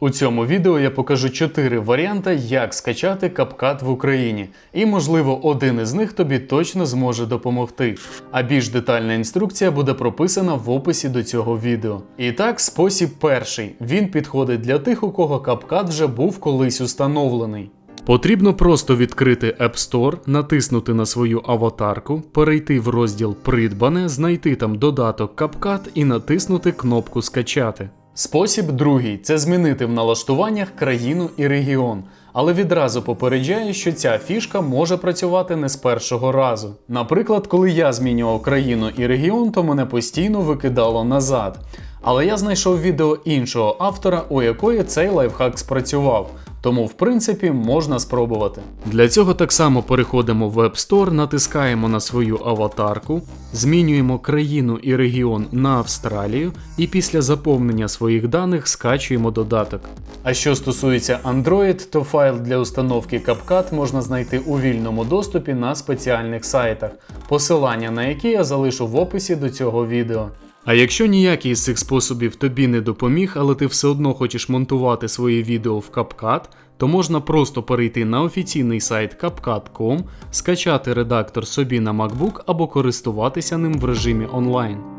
У цьому відео я покажу 4 варіанти, як скачати CapCut в Україні, і можливо один із них тобі точно зможе допомогти. А більш детальна інструкція буде прописана в описі до цього відео. І так, спосіб перший. Він підходить для тих, у кого CapCut вже був колись установлений. Потрібно просто відкрити App Store, натиснути на свою аватарку, перейти в розділ Придбане, знайти там додаток CapCut і натиснути кнопку Скачати. Спосіб другий це змінити в налаштуваннях країну і регіон. Але відразу попереджаю, що ця фішка може працювати не з першого разу. Наприклад, коли я змінював країну і регіон, то мене постійно викидало назад. Але я знайшов відео іншого автора, у якої цей лайфхак спрацював. Тому, в принципі, можна спробувати. Для цього так само переходимо в App Store, натискаємо на свою аватарку, змінюємо країну і регіон на Австралію, і після заповнення своїх даних скачуємо додаток. А що стосується Android, то файл для установки CapCut можна знайти у вільному доступі на спеціальних сайтах, посилання на які я залишу в описі до цього відео. А якщо ніякий з цих способів тобі не допоміг, але ти все одно хочеш монтувати свої відео в CapCut, то можна просто перейти на офіційний сайт CapCut.com, скачати редактор собі на MacBook або користуватися ним в режимі онлайн.